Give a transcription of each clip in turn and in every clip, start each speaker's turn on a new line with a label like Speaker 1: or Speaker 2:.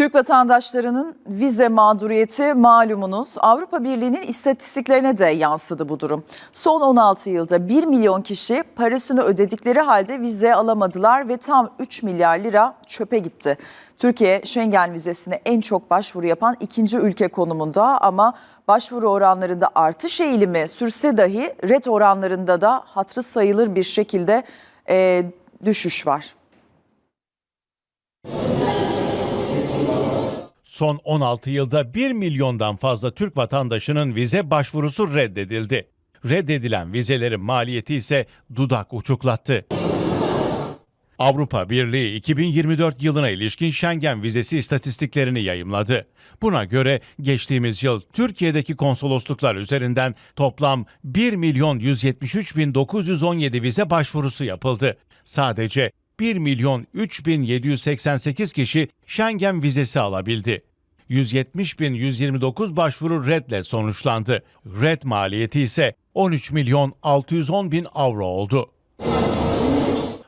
Speaker 1: Türk vatandaşlarının vize mağduriyeti malumunuz Avrupa Birliği'nin istatistiklerine de yansıdı bu durum. Son 16 yılda 1 milyon kişi parasını ödedikleri halde vize alamadılar ve tam 3 milyar lira çöpe gitti. Türkiye Schengen vizesine en çok başvuru yapan ikinci ülke konumunda ama başvuru oranlarında artış eğilimi sürse dahi red oranlarında da hatırı sayılır bir şekilde e, düşüş var.
Speaker 2: Son 16 yılda 1 milyondan fazla Türk vatandaşının vize başvurusu reddedildi. Reddedilen vizelerin maliyeti ise dudak uçuklattı. Avrupa Birliği 2024 yılına ilişkin Schengen vizesi istatistiklerini yayımladı. Buna göre geçtiğimiz yıl Türkiye'deki konsolosluklar üzerinden toplam 1 milyon 173 bin 917 vize başvurusu yapıldı. Sadece 1 milyon 3 bin 788 kişi Schengen vizesi alabildi. 170 bin 129 başvuru redle sonuçlandı. Red maliyeti ise 13 milyon 610 bin avro oldu.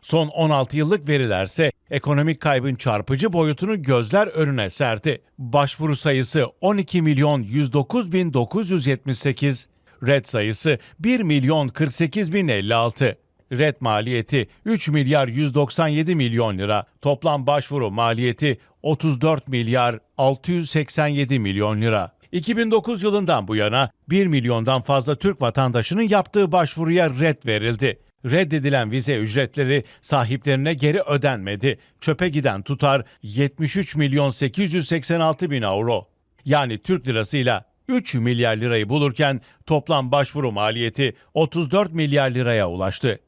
Speaker 2: Son 16 yıllık verilerse ekonomik kaybın çarpıcı boyutunu gözler önüne serdi. Başvuru sayısı 12 milyon 109 bin 978, red sayısı 1 milyon 48 bin 56. Red maliyeti 3 milyar 197 milyon lira. Toplam başvuru maliyeti 34 milyar 687 milyon lira. 2009 yılından bu yana 1 milyondan fazla Türk vatandaşının yaptığı başvuruya red verildi. Reddedilen vize ücretleri sahiplerine geri ödenmedi. Çöpe giden tutar 73 milyon 886 bin avro. Yani Türk lirasıyla 3 milyar lirayı bulurken toplam başvuru maliyeti 34 milyar liraya ulaştı.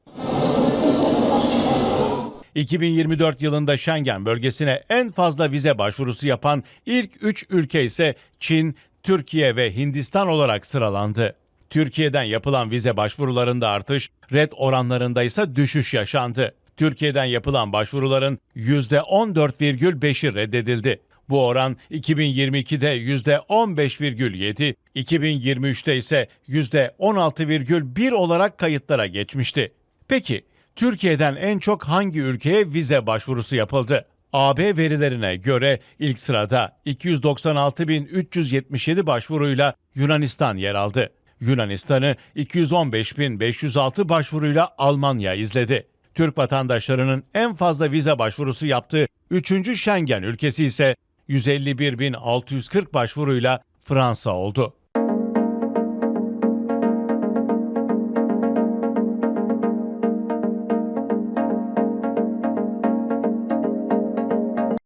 Speaker 2: 2024 yılında Schengen bölgesine en fazla vize başvurusu yapan ilk 3 ülke ise Çin, Türkiye ve Hindistan olarak sıralandı. Türkiye'den yapılan vize başvurularında artış, red oranlarında ise düşüş yaşandı. Türkiye'den yapılan başvuruların %14,5'i reddedildi. Bu oran 2022'de %15,7, 2023'te ise %16,1 olarak kayıtlara geçmişti. Peki Türkiye'den en çok hangi ülkeye vize başvurusu yapıldı? AB verilerine göre ilk sırada 296.377 başvuruyla Yunanistan yer aldı. Yunanistan'ı 215.506 başvuruyla Almanya izledi. Türk vatandaşlarının en fazla vize başvurusu yaptığı 3. Schengen ülkesi ise 151.640 başvuruyla Fransa oldu.